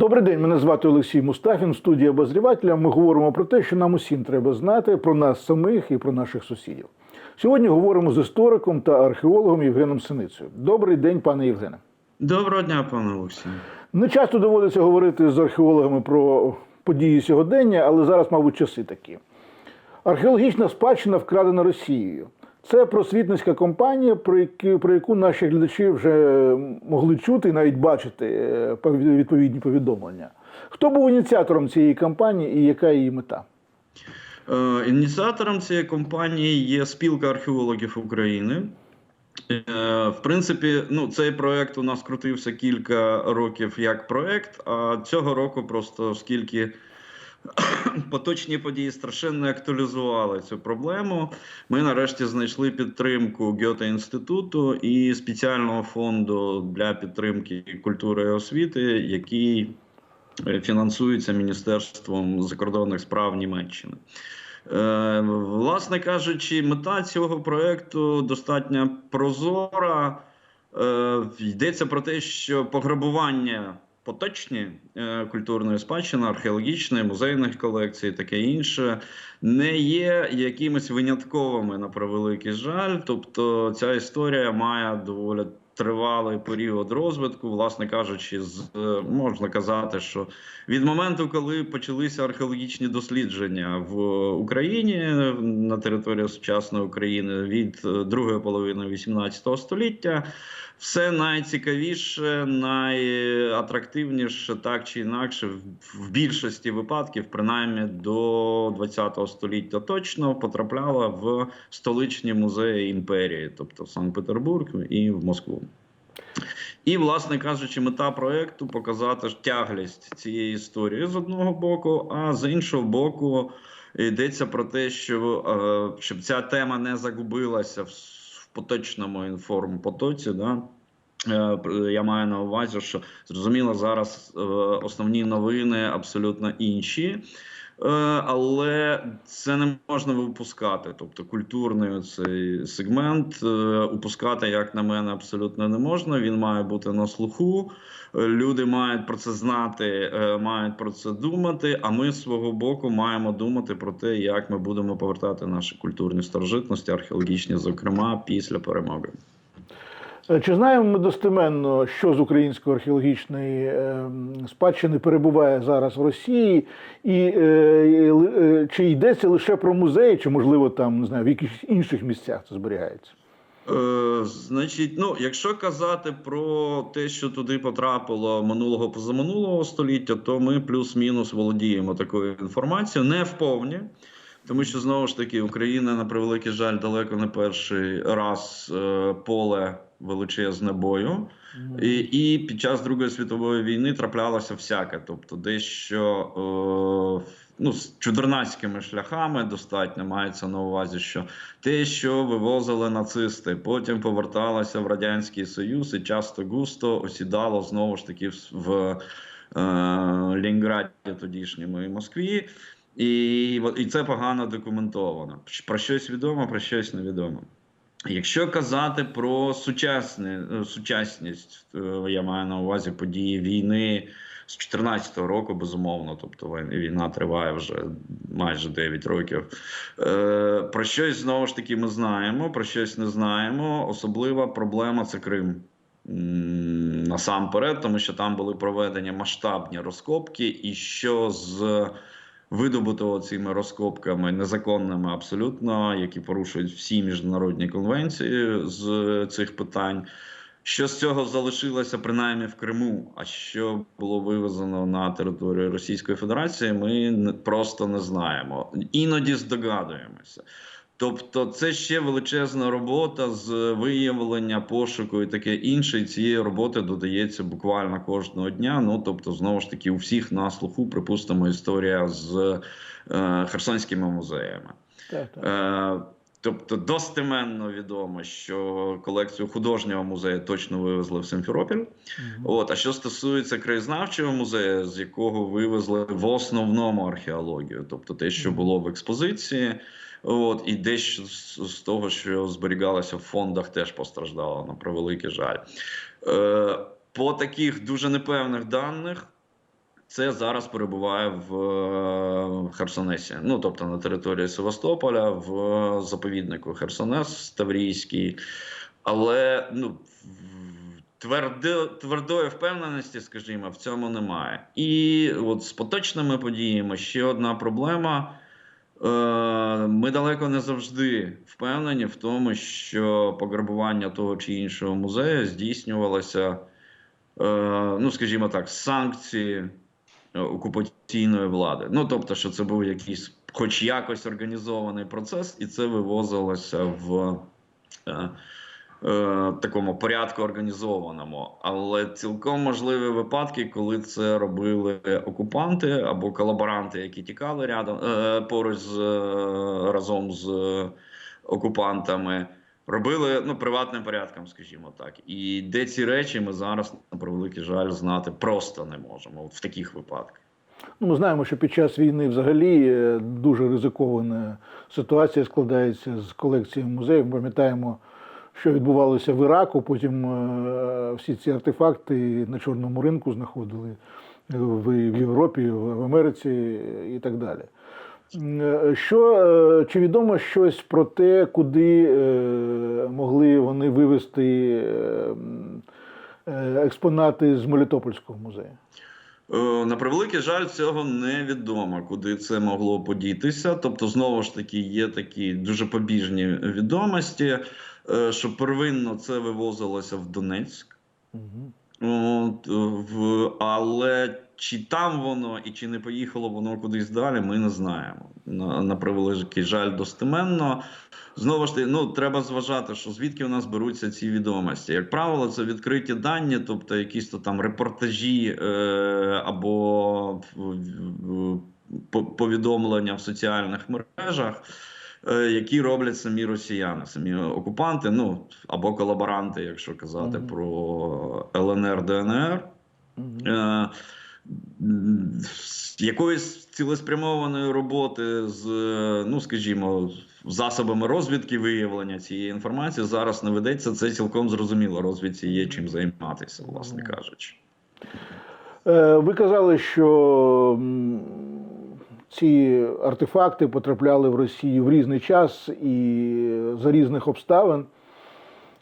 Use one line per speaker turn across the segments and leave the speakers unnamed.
Добрий день, мене звати Олексій Мустафін, студія обозрівателя. Ми говоримо про те, що нам усім треба знати про нас самих і про наших сусідів. Сьогодні говоримо з істориком та археологом Євгеном Синицею. Добрий день, пане Євгене.
Доброго дня, пане Олексію.
Не часто доводиться говорити з археологами про події сьогодення, але зараз, мабуть, часи такі. Археологічна спадщина вкрадена Росією. Це просвітницька компанія, про яку, наші глядачі вже могли чути і навіть бачити е, відповідні повідомлення. Хто був ініціатором цієї кампанії і яка її мета?
Е, Ініціатором цієї компанії є спілка археологів України. Е, В принципі, ну, цей проект у нас крутився кілька років як проект, а цього року просто оскільки поточні події страшенно актуалізували цю проблему. Ми нарешті знайшли підтримку Гьоте інституту і спеціального фонду для підтримки культури і освіти, який е, фінансується Міністерством закордонних справ Німеччини. Е, Власне кажучи, мета цього проекту достатньо прозора. Е, Йдеться про те, що пограбування поточні е, культурної спадщини, археологічної, музейних колекцій, таке інше, не є якимись винятковими на превеликий жаль. Тобто ця історія має доволі тривалий період розвитку, власне кажучи, з е, можна казати, що від моменту, коли почалися археологічні дослідження в Україні на території сучасної України від е, другої половини 18 століття, все найцікавіше, найатрактивніше, так чи інакше, в- більшості випадків, принаймні до 20 століття точно, потрапляло в столичні музеї імперії, тобто в Санкт-Петербург і в Москву. І, власне кажучи, мета проекту показати тяглість цієї історії з одного боку, а з іншого боку, йдеться про те, що е, щоб ця тема не загубилася в поточному інформпотоці. Да? Е, Я маю на увазі, що зрозуміло, зараз е, основні новини абсолютно інші. Е, Але це не можна випускати. Тобто культурний цей сегмент е, упускати, як на мене, абсолютно не можна. Він має бути на слуху. Люди мають про це знати, е, мають про це думати. А ми з свого боку маємо думати про те, як ми будемо повертати наші культурні старожитності, археологічні, зокрема, після перемоги.
Е, Чи знаємо ми достеменно, що з української археологічної е, спадщини перебуває зараз в Росії, і е, е, чи йдеться лише про музеї, чи можливо там не знаю, в якихось інших місцях це зберігається?
Е, значить, ну, якщо казати про те, що туди потрапило минулого позаминулого століття, то ми плюс-мінус володіємо такою інформацією, не вповні. Тому що знову ж таки Україна на превеликий жаль далеко не перший раз е, поле величезне бою. І, і під час Другої світової війни траплялося всяке. Тобто, дещо е, ну, з чудернацькими шляхами достатньо мається на увазі, що те, що вивозили нацисти, потім поверталося в Радянський Союз і часто густо осідало знову ж таки в, в е, Ленінграді тодішньому і Москві. І, і це погано документовано. Про щось відомо, про щось невідомо. Якщо казати про сучасне, е, сучасність, е, я маю на увазі події війни з 14-го року, безумовно, тобто війна- війна триває вже майже 9 років. Е, Про щось знову ж таки ми знаємо, про щось не знаємо. Особлива проблема це Крим. Насамперед, тому що там були проведені масштабні розкопки, і що з видобутого цими розкопками незаконними абсолютно, які порушують всі міжнародні конвенції з цих питань. Що з цього залишилося принаймні в Криму, а що було вивезено на територію Російської Федерації, ми просто не знаємо. Іноді здогадуємося. Тобто, це ще величезна робота з виявлення, пошуку і таке інше. І цієї роботи додається буквально кожного дня. Ну тобто, знову ж таки, у всіх на слуху, припустимо, історія з е, херсонськими музеями.
Так, так.
Е, Тобто достеменно відомо, що колекцію художнього музею точно вивезли в Симферополь.
Мгм.
От, а що стосується краєзнавчого музею, з якого вивезли в основному археологію, тобто те, що було в експозиції, от, і дещо з, того, що зберігалося в фондах, теж постраждало на превеликий жаль. Е, по таких дуже непевних даних. Це зараз перебуває в е, Херсонесі, ну тобто на території Севастополя, в е, заповіднику Херсонес Таврійський. Але ну, твердо, твердої впевненості, скажімо, в цьому немає. І от з поточними подіями ще одна проблема. Е, Ми далеко не завжди впевнені в тому, що пограбування того чи іншого музею здійснювалося, е, ну скажімо так, санкції е, окупаційної влади. Ну тобто, що це був якийсь, хоч якось організований процес, і це вивозилося в. Е, Такому порядку організованому, але цілком можливі випадки, коли це робили окупанти або колаборанти, які тікали рядом е, поруч з е, разом з окупантами, робили ну приватним порядком, скажімо так. І де ці речі ми зараз на превеликий жаль знати просто не можемо. В таких випадках.
Ну, ми знаємо, що під час війни взагалі дуже ризикована ситуація складається з колекцією музеїв. Пам'ятаємо, що відбувалося в Іраку. Потім е, всі ці артефакти на чорному ринку знаходили в, в Європі, в Америці і так далі. Е, Що е, чи відомо щось про те, куди е, могли вони вивезти е, е, експонати з Мелітопольського музею?
Е, На превеликий жаль, цього невідомо, куди це могло подітися. Тобто, знову ж таки, є такі дуже побіжні відомості, е, що первинно це вивозилося в Донецьк.
Угу.
От, е, в, але чи там воно і чи не поїхало воно кудись далі, ми не знаємо. На, на превеликий жаль, достеменно. Знову ж таки, ну треба зважати, що звідки у нас беруться ці відомості. Як правило, це відкриті дані, тобто якісь то там репортажі е, або повідомлення в соціальних мережах. Е, Які роблять самі росіяни, самі окупанти, ну або колаборанти, якщо казати
Мгм.
про ЛНР ДНР, м, з якоїсь цілеспрямованої роботи з, ну скажімо, засобами розвідки виявлення цієї інформації зараз не ведеться. Це цілком зрозуміло. Розвідці є чим займатися, власне кажучи.
Е, Ви казали, що ці артефакти потрапляли в Росію в різний час і за різних обставин.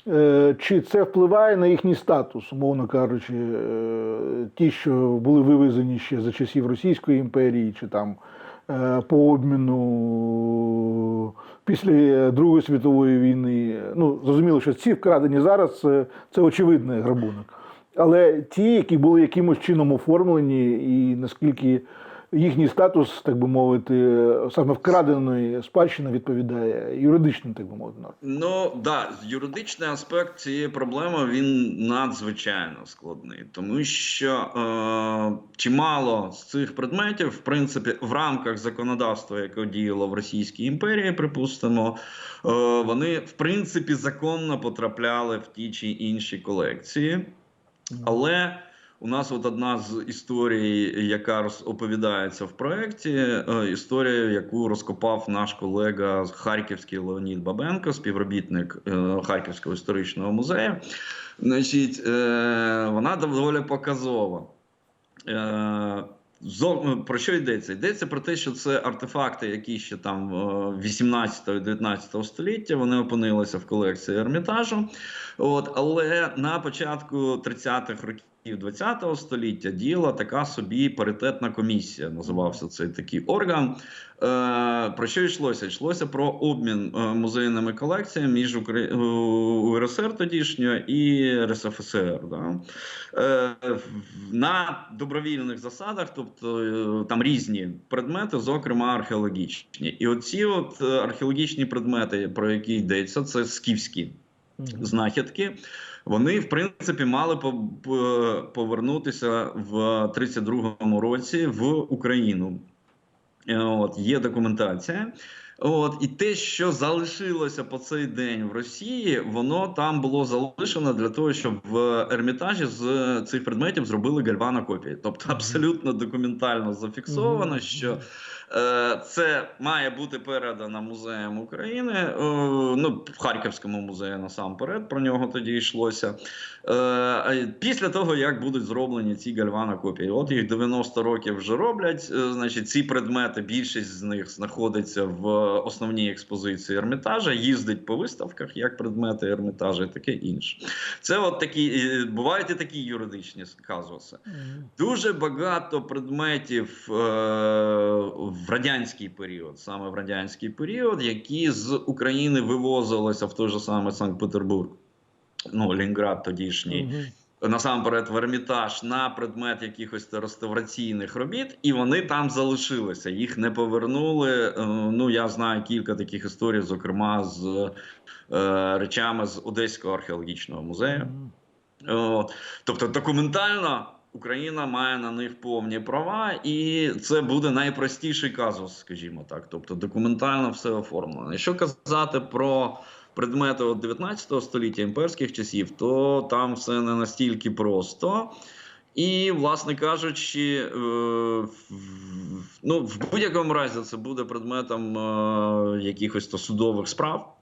Е, Чи це впливає на їхній статус, умовно кажучи, е, ті, що були вивезені ще за часів Російської імперії, чи там е, по обміну після Другої світової війни? Ну, зрозуміло, що ці вкрадені зараз це, це очевидний грабунок. Але ті, які були якимось чином оформлені, і наскільки їхній статус, так би мовити, саме вкраденої спадщини відповідає юридичним, так би мовити, нормам.
Ну да, юридичний аспект цієї проблеми він надзвичайно складний, тому що е, чимало з цих предметів, в принципі, в рамках законодавства, яке діяло в Російській імперії, припустимо, е, вони в принципі законно потрапляли в ті чи інші колекції. Але у нас от одна з історій, яка оповідається в проєкті, е, історія, яку розкопав наш колега Харківський Леонід Бабенко, співробітник е, Харківського історичного музею. Значить, е, вона доволі показова. Про що йдеться? Йдеться про те, що це артефакти, які ще там 18-19 століття вони опинилися в колекції Ермітажу. От, але на початку 30-х років. 20 століття діяла така собі паритетна комісія. Називався цей такий орган. Е, про що йшлося? Йшлося про обмін е, музейними колекціями між Укра... е, УРСР тодішньою і РСФСР. Да? Е, на добровільних засадах, тобто е, там різні предмети, зокрема археологічні. І оці от археологічні предмети, про які йдеться, це скіфські знахідки. Вони, в принципі, мали по- по- повернутися в 32-му році в Україну. Е, От, є документація. От, і те, що залишилося по цей день в Росії, воно там було залишено для того, щоб в Ермітажі з цих предметів зробили гальванокопії. Тобто абсолютно документально зафіксовано, що Це має бути передано музеям України. е, Ну, в Харківському музеї насамперед про нього тоді йшлося. Е, Після того, як будуть зроблені ці гальванокопії. От їх 90 років вже роблять. Е, Значить, ці предмети, більшість з них знаходиться в основній експозиції Ермітажа, їздить по виставках як предмети Ермітажа і таке інше. Це от такі е, бувають і такі юридичні казуси. Дуже багато предметів е, в радянський період, саме в радянський період, які з України вивозилися в той же самий Санкт-Петербург, ну Лінград тодішній.
Мгм.
Насамперед в Ермітаж на предмет якихось реставраційних робіт, і вони там залишилися. Їх не повернули. Е, Ну я знаю кілька таких історій, зокрема з е, речами з Одеського археологічного музею. Тобто документально Україна має на них повні права, і це буде найпростіший казус, скажімо так. Тобто документально все оформлено. Якщо казати про предмети от 19 століття імперських часів, то там все не настільки просто. І, власне кажучи, е, ну, в будь-якому разі це буде предметом е, якихось то судових справ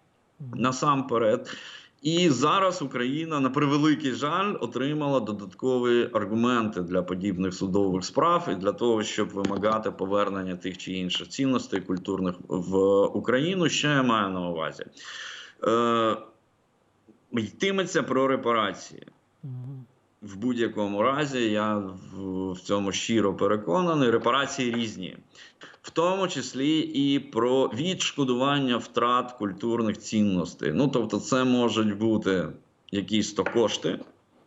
насамперед. І зараз Україна на превеликий жаль отримала додаткові аргументи для подібних судових справ і для того, щоб вимагати повернення тих чи інших цінностей культурних в Україну. Що я маю на увазі? Е, йтиметься про репарації. В будь-якому разі, я в, в цьому щиро переконаний. Репарації різні, в тому числі і про відшкодування втрат культурних цінностей. Ну тобто, це можуть бути якісь то кошти,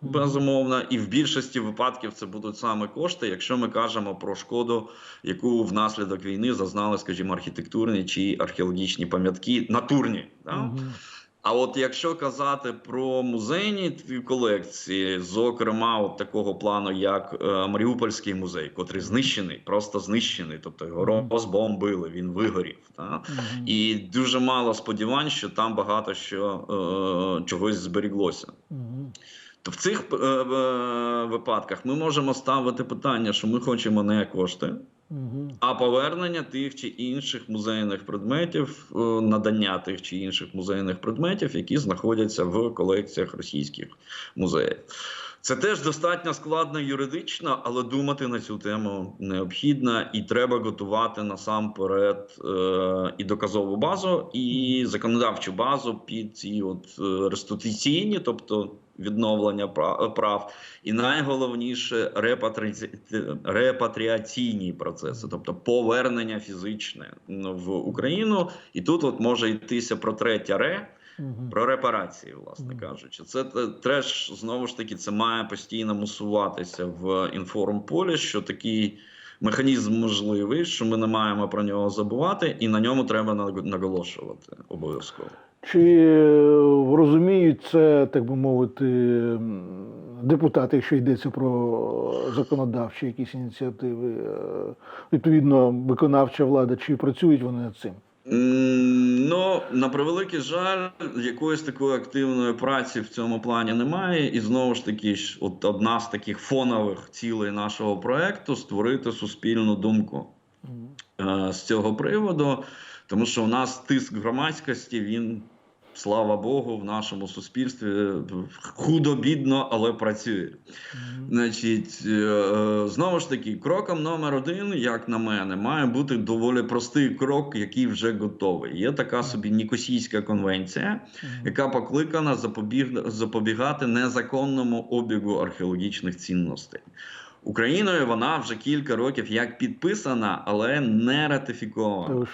безумовно, і в більшості випадків це будуть саме кошти, якщо ми кажемо про шкоду, яку внаслідок війни зазнали, скажімо, архітектурні чи археологічні пам'ятки натурні. Да?
Мгм.
А от якщо казати про музейні колекції, зокрема, от такого плану, як е, Маріупольський музей, котрий знищений, просто знищений, тобто його розбомбили, він вигорів. Та? І дуже мало сподівань, що там багато що е, чогось зберіглося.
Мгм.
То в цих е, е, випадках ми можемо ставити питання, що ми хочемо не кошти, А повернення тих чи інших музейних предметів, е, надання тих чи інших музейних предметів, які знаходяться в колекціях російських музеїв. Це теж достатньо складно юридично, але думати на цю тему необхідно, і треба готувати насамперед е, і доказову базу, і законодавчу базу під ці от е, реституційні, тобто відновлення пра- прав, і найголовніше репатрі... репатріаційні процеси, тобто повернення фізичне в Україну. І тут от може йтися про третє ре. Про репарації, власне кажучи, це теж знову ж таки це має постійно мусуватися в інформполі, що такий механізм можливий, що ми не маємо про нього забувати, і на ньому треба наголошувати обов'язково.
Чи е, розуміють це, так би мовити, депутати, якщо йдеться про законодавчі якісь ініціативи, е, відповідно, виконавча влада, чи працюють вони над цим?
Ну, на превеликий жаль, якоїсь такої активної праці в цьому плані немає. І знову ж таки, от одна з таких фонових цілей нашого проекту створити суспільну думку.
Мгм.
е, з цього приводу, тому що у нас тиск громадськості, він, слава Богу, в нашому суспільстві е, худо-бідно, але працює. Значить, е, е, знову ж таки, кроком номер один, як на мене, має бути доволі простий крок, який вже готовий. Є така собі Нікосійська конвенція, яка покликана запобіг... запобігати незаконному обігу археологічних цінностей. Україною вона вже кілька років як підписана, але не ратифікована.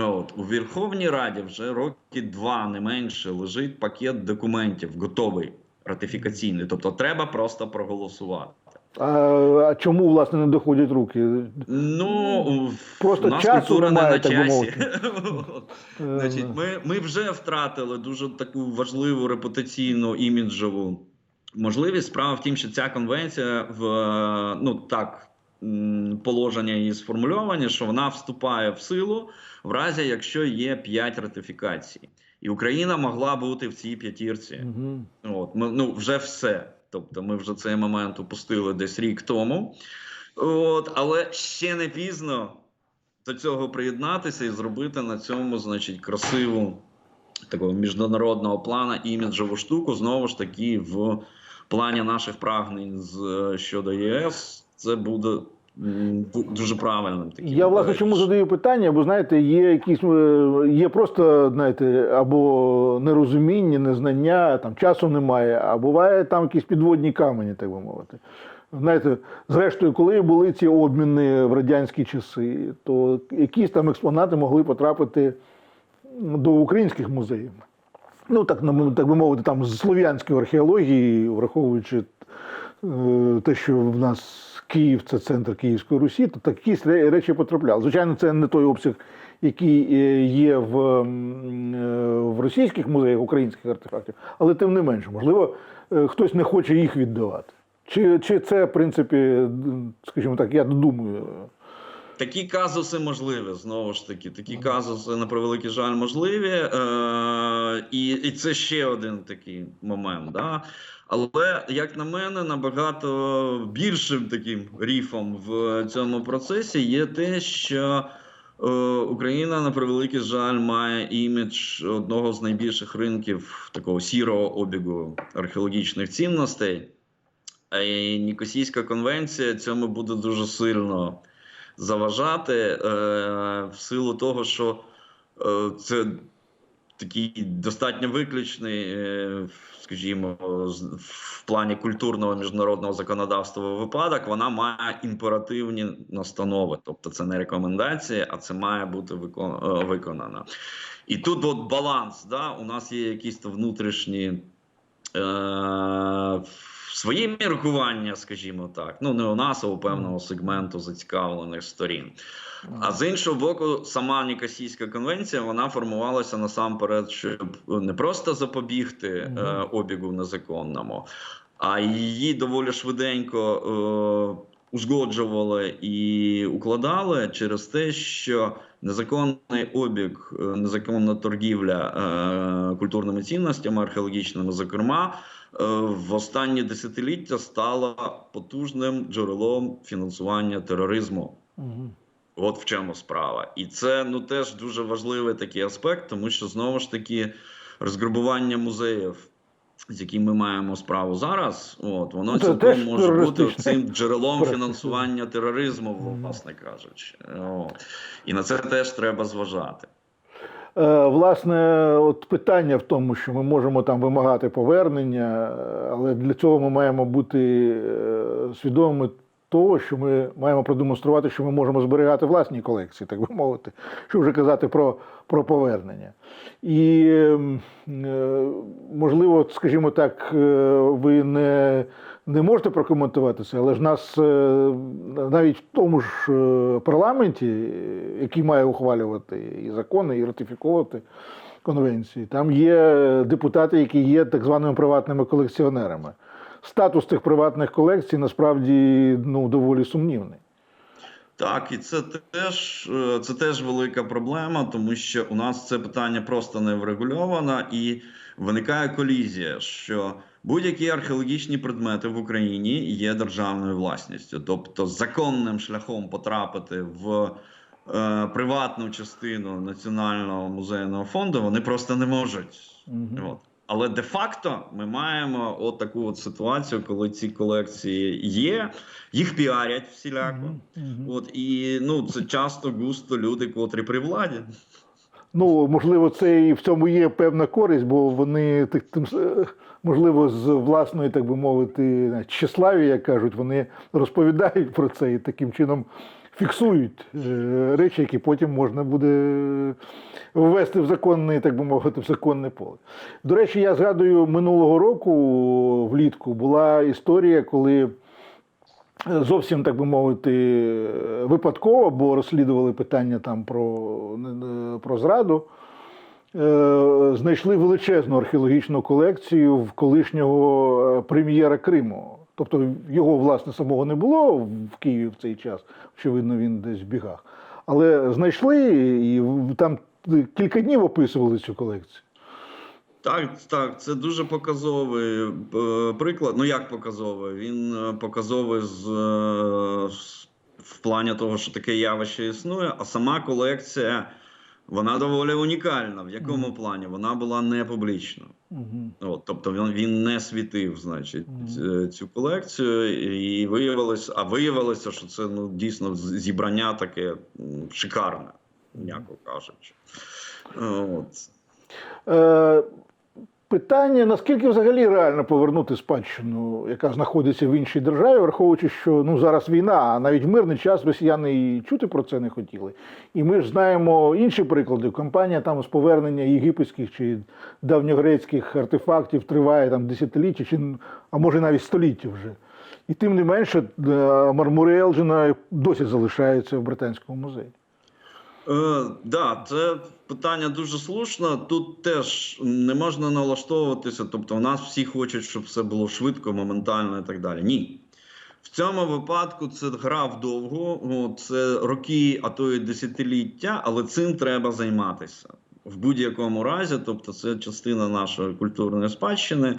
От у Верховній Раді вже роки два не менше лежить пакет документів, готовий ратифікаційний. Тобто треба просто проголосувати.
А, а чому, власне, не доходять руки?
Ну
Просто
у нас
часу
культура не на часі. Значить, ми, ми вже втратили дуже таку важливу репутаційну іміджову можливість. Справа в тім, що ця конвенція в ну так. Положення її сформульовані, що вона вступає в силу в разі, якщо є 5 ратифікацій, і Україна могла бути в цій п'ятірці.
Мгм.
От, ми, ну, вже все. Тобто, ми вже цей момент упустили десь рік тому. От, але ще не пізно до цього приєднатися і зробити на цьому, значить, красиву такого міжнародного плана іміджову штуку. Знову ж таки, в плані наших прагнень з е, щодо ЄС, це буде дуже правильним. Таким
Я власне чому задаю питання, бо знаєте, є якісь е, є просто знаєте, або нерозуміння, незнання, там часу немає, а буває там якісь підводні камені, так би мовити. Знаєте, зрештою, коли були ці обміни в радянські часи, то якісь там експонати могли потрапити до українських музеїв. Ну, так, так би мовити, там з слов'янської археології, враховуючи е, те, що в нас Київ це центр Київської Русі, то такі ре- речі потрапляли. Звичайно, це не той обсяг, який е, є в, е, в російських музеях українських артефактів, але тим не менше, можливо, е, хтось не хоче їх віддавати. Чи, чи це, в принципі, скажімо так, я думаю.
Такі казуси можливі, знову ж таки. Такі казуси, на превеликий жаль, можливі. Е, і, і це ще один такий момент. Да? Але, як на мене, набагато більшим таким ріфом в цьому процесі є те, що е, Україна, на превеликий жаль, має імідж одного з найбільших ринків такого сірого обігу археологічних цінностей. І Нікосійська конвенція цьому буде дуже сильно заважати е, в силу того, що е, це такий достатньо виключний, е, скажімо, в плані культурного міжнародного законодавства випадок, вона має імперативні настанови. Тобто це не рекомендації, а це має бути е, виконано. І тут от баланс. Да? У нас є якісь внутрішні. Е, свої міркування, скажімо так, ну не у нас, а у певного сегменту зацікавлених сторін. А з іншого боку, сама Нікосійська конвенція вона формувалася насамперед, щоб не просто запобігти е, обігу незаконному, а її доволі швиденько е, узгоджували і укладали через те, що незаконний обіг, е, незаконна торгівля е, культурними цінностями, археологічними, зокрема, в останні десятиліття стала потужним джерелом фінансування тероризму.
Мгм.
От в чому справа, і це ну теж дуже важливий такий аспект, тому що знову ж таки розграбування музеїв, з яким ми маємо справу зараз, от воно
Ну, це
цілком може бути цим джерелом фінансування тероризму, власне кажучи. От. І на це теж треба зважати.
Е, Власне, от питання в тому, що ми можемо там вимагати повернення, але для цього ми маємо бути е, свідомими того, що ми маємо продемонструвати, що ми можемо зберігати власні колекції, так би мовити, що вже казати про, про повернення. І, ем, е, можливо, скажімо так, е, ви не, не можете прокоментувати це, але ж нас е, навіть в тому ж парламенті, який має ухвалювати і закони, і ратифіковувати конвенції, там є депутати, які є так званими приватними колекціонерами. Статус цих приватних колекцій насправді ну, доволі сумнівний.
Так, і це теж е, це теж велика проблема, тому що у нас це питання просто не врегульовано, і виникає колізія, що будь-які археологічні предмети в Україні є державною власністю, тобто законним шляхом потрапити в е, приватну частину національного музейного фонду вони просто не можуть. От. Але де-факто ми маємо от таку от ситуацію, коли ці колекції є, їх піарять всіляко.
Мгм.
От і ну це часто густо люди, котрі при владі.
Ну, можливо, це і в цьому є певна користь, бо вони так, тим, е, можливо, з власної, так би мовити, тщеславі, як кажуть, вони розповідають про це і таким чином фіксують е, речі, які потім можна буде ввести в законне, так би мовити, в законне поле. До речі, я згадую минулого року влітку була історія, коли зовсім так би мовити, випадково, бо розслідували питання там про, про зраду. е, Знайшли величезну археологічну колекцію в колишнього е, прем'єра Криму. Тобто його, власне, самого не було в Києві в цей час. Очевидно, він десь в бігах. Але знайшли і там кілька днів описували цю колекцію.
Так, так, це дуже показовий е, приклад. Ну як показовий? Він е, показовий е, з- в плані того, що таке явище існує, а сама колекція вона доволі унікальна. В якому плані? Вона була не публічна.
Угу.
От, тобто він, він не світив, значить, е, цю колекцію, і виявилось, а виявилося, що це ну дійсно зібрання таке шикарне, м'яко кажучи. От.
Е, Питання: наскільки взагалі реально повернути спадщину, яка знаходиться в іншій державі, враховуючи, що ну зараз війна, а навіть в мирний час росіяни і чути про це не хотіли. І ми ж знаємо інші приклади. Кампанія там з повернення єгипетських чи давньогрецьких артефактів триває там десятиліття, чи а може навіть століття вже. І тим не менше, е, мармури Елджина досі залишаються в британському музеї.
Е, да, це питання дуже слушне. Тут теж не можна налаштовуватися. Тобто, у нас всі хочуть, щоб все було швидко, моментально і так далі. Ні. В цьому випадку це гра вдовго, це роки, а то й десятиліття, але цим треба займатися в будь-якому разі. Тобто, це частина нашої культурної спадщини.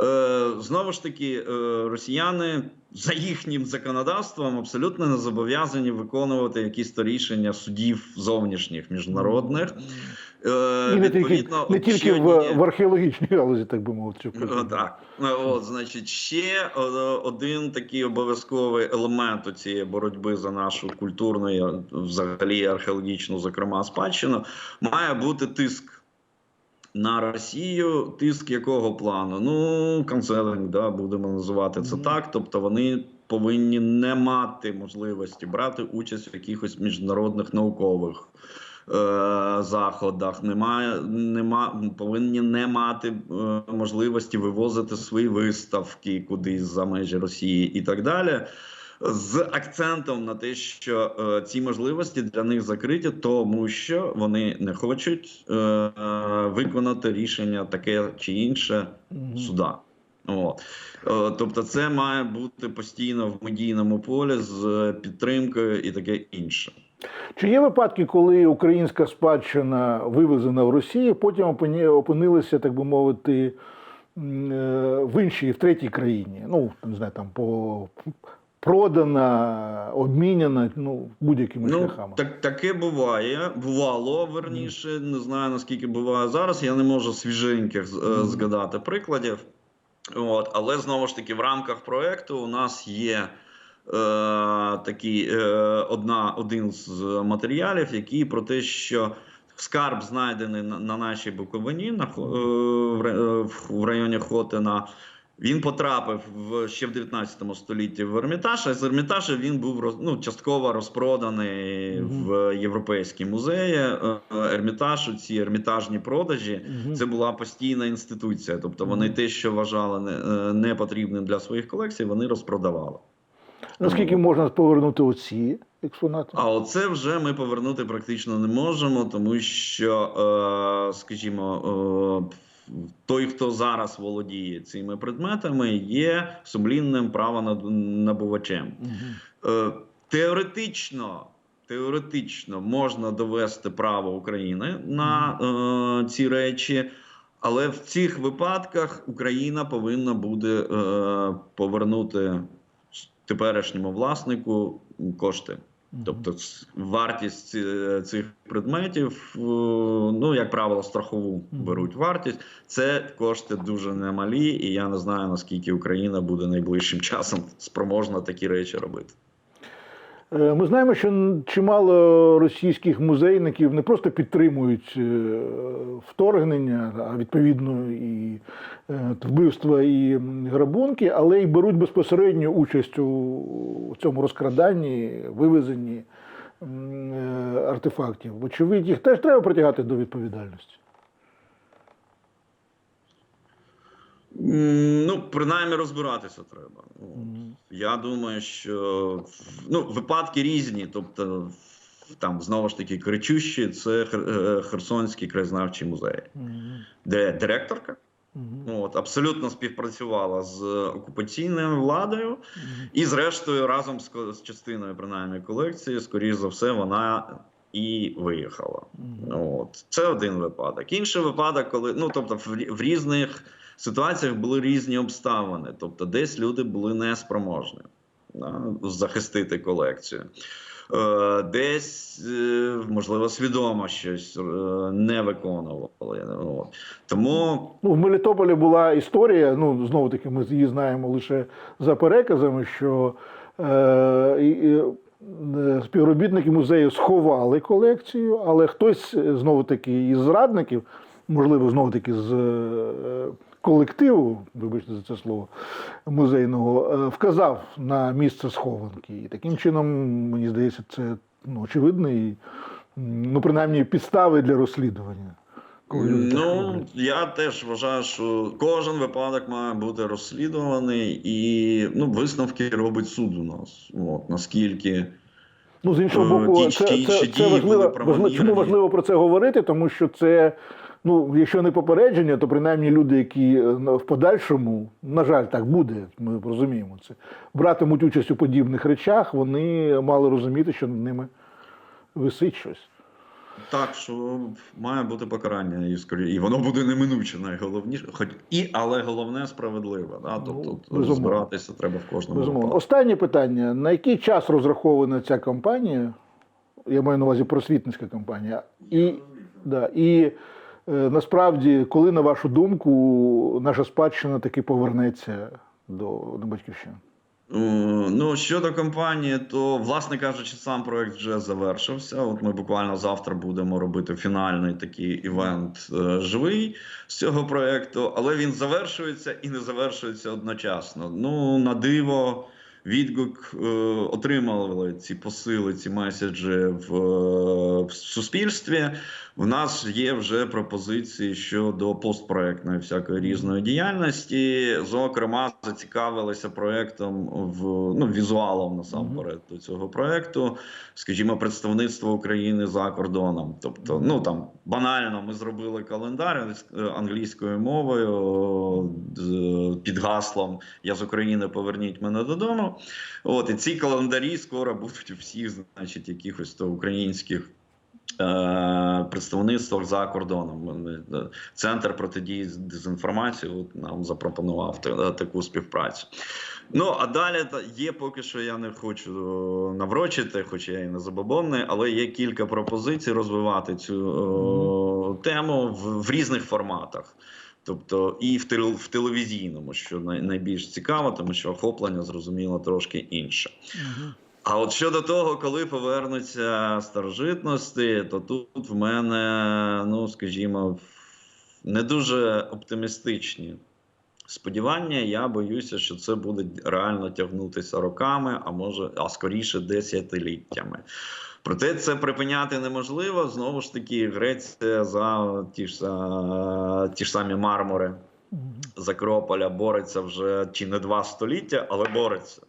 Е, знову ж таки, е, росіяни за їхнім законодавством абсолютно не зобов'язані виконувати якісь то рішення судів зовнішніх міжнародних. Е,
І не тільки,
відповідно,
не тільки в, в археологічній галузі, так би мовити.
Так, от, значить, ще один такий обов'язковий елемент у цієї боротьби за нашу культурну взагалі археологічну, зокрема, спадщину, має бути тиск. На Росію тиск якого плану? Ну, канцелинг, да, будемо називати це
Мгм.
так. Тобто вони повинні не мати можливості брати участь в якихось міжнародних наукових е, заходах, немає, нема, повинні не мати е, можливості вивозити свої виставки кудись за межі Росії і так далі. З акцентом на те, що е, ці можливості для них закриті, тому що вони не хочуть е, е, виконати рішення таке чи інше
Мгм.
суда. От. Е, Тобто, це має бути постійно в медійному полі з підтримкою і таке інше.
Чи є випадки, коли українська спадщина вивезена в Росію, потім опинилася, так би мовити, е, в іншій, в третій країні? Ну, не знаю, там по продана, обміняна, ну, будь-якими
Ну,
шляхами.
так, таке буває, бувало верніше. Не знаю наскільки буває зараз. Я не можу свіженьких з- е, згадати прикладів. От, але знову ж таки, в рамках проекту у нас є е, такий, е, одна, один з матеріалів, який про те, що скарб знайдений на, на нашій Буковині на, в, в районі Хотина. Він потрапив в ще в 19 столітті в Ермітаж, а з Ермітажа він був роз, ну, частково розпроданий
Мгм.
в європейські музеї. Е, Ермітаж, ці ермітажні продажі,
Мгм.
це була постійна інституція. Тобто вони
Мгм.
те, що вважали не, е, непотрібним для своїх колекцій, вони розпродавали.
Наскільки можна повернути оці експонати?
А оце вже ми повернути практично не можемо, тому що, е, скажімо, е, той, хто зараз володіє цими предметами, є сумлінним правонабувачем. Е, Теоретично, теоретично можна довести право України на е, ці речі, але в цих випадках Україна повинна буде е, повернути теперішньому власнику кошти. Тобто вартість цих предметів, е, ну як правило, страхову беруть вартість. Це кошти дуже немалі, і я не знаю наскільки Україна буде найближчим часом спроможна такі речі робити.
Е, Ми знаємо, що чимало російських музейників не просто підтримують е, вторгнення, а відповідно і е, вбивства і грабунки, але й беруть безпосередню участь у цьому розкраданні, вивезенні артефактів. Вочевидь, їх теж треба притягати до відповідальності.
Ну, принаймні розбиратися треба. От. Я думаю, що ну, випадки різні. Тобто, там знову ж таки кричущі, це е, Херсонський краєзнавчий музей, де директорка от, абсолютно співпрацювала з окупаційною владою, і, зрештою, разом з, з частиною принаймні колекції, скоріш за все, вона і виїхала.
Мгм.
От це один випадок. Інший випадок, коли ну тобто, в, в різних ситуаціях були різні обставини. Тобто, десь люди були неспроможні. да, захистити колекцію. Е, Десь, е, можливо, свідомо щось е, не виконували. Тому
Ну, в Мелітополі була історія. Ну знову таки, ми її знаємо лише за переказами, що е, е, співробітники музею сховали колекцію, але хтось знову таки із зрадників, можливо, знову таки з е, колективу, вибачте за це слово, музейного, е, вказав на місце схованки. І таким чином, мені здається, це ну, очевидно і ну, принаймні підстави для розслідування.
Ну, я теж вважаю, що кожен випадок має бути розслідуваний, і ну, висновки робить суд у нас. От, наскільки.
Ну, з іншого
Е,
боку,
ті
це,
інші
це, це
дії
важливо, важливо, чому важливо про це говорити, тому що це, ну, якщо не попередження, то принаймні люди, які е, в подальшому, на жаль, так буде, ми розуміємо це, братимуть участь у подібних речах, вони мали розуміти, що над ними висить щось.
Так, що має бути покарання, і скорі, і воно буде неминуче найголовніше. Хоч і, але головне справедливе. Да?
Ну,
Тобто
безумовно.
розбиратися треба в кожному
Безумовно.
випадку.
Останнє питання: на який час розрахована ця кампанія? Я маю на увазі просвітницька кампанія. І, да, і насправді, коли, на вашу думку, наша спадщина таки повернеться до, до батьківщини?
Е, Ну, щодо компанії, то, власне кажучи, сам проект вже завершився. От ми буквально завтра будемо робити фінальний такий івент е, живий з цього проекту, але він завершується і не завершується одночасно. Ну, на диво, відгук е, отримали ці посили, ці меседжі в, е, в суспільстві. В нас є вже пропозиції щодо постпроектної всякої різної діяльності. Зокрема, зацікавилися проектом в ну візуалом насамперед до цього проекту, скажімо, представництво України за кордоном. Тобто, ну там банально ми зробили календар е, англійською мовою під гаслом Я з України поверніть мене додому. От і ці календарі скоро будуть у всіх, значить, якихось то українських. е, Представництвах за кордоном е, центр протидії дезінформації от нам запропонував та- таку співпрацю. Ну а далі є поки що я не хочу е, наврочити, хоча я і не забобонний, але є кілька пропозицій розвивати цю е, тему в, в різних форматах. Тобто і в, тел- в телевізійному, що най, найбільш цікаво, тому що охоплення зрозуміло трошки інше. А от щодо того, коли повернуться старожитності, то тут в мене, ну скажімо, не дуже оптимістичні сподівання. Я боюся, що це буде реально тягнутися роками, а може, а скоріше десятиліттями. Проте це припиняти неможливо. Знову ж таки, Греція за ті ж, ті ж самі мармури з Акрополя бореться вже чи не два століття, але бореться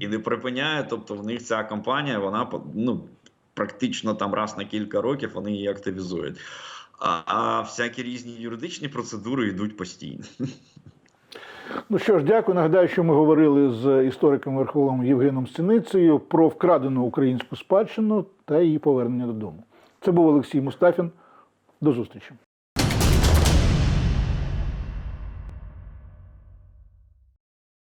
і не припиняє. Тобто, в них ця кампанія, вона ну, практично там раз на кілька років вони її активізують. А, а всякі різні юридичні процедури йдуть постійно.
Ну що ж, дякую. Нагадаю, що ми говорили з істориком верховим Євгеном Синицею про вкрадену українську спадщину та її повернення додому. Це був Олексій Мустафін. До зустрічі.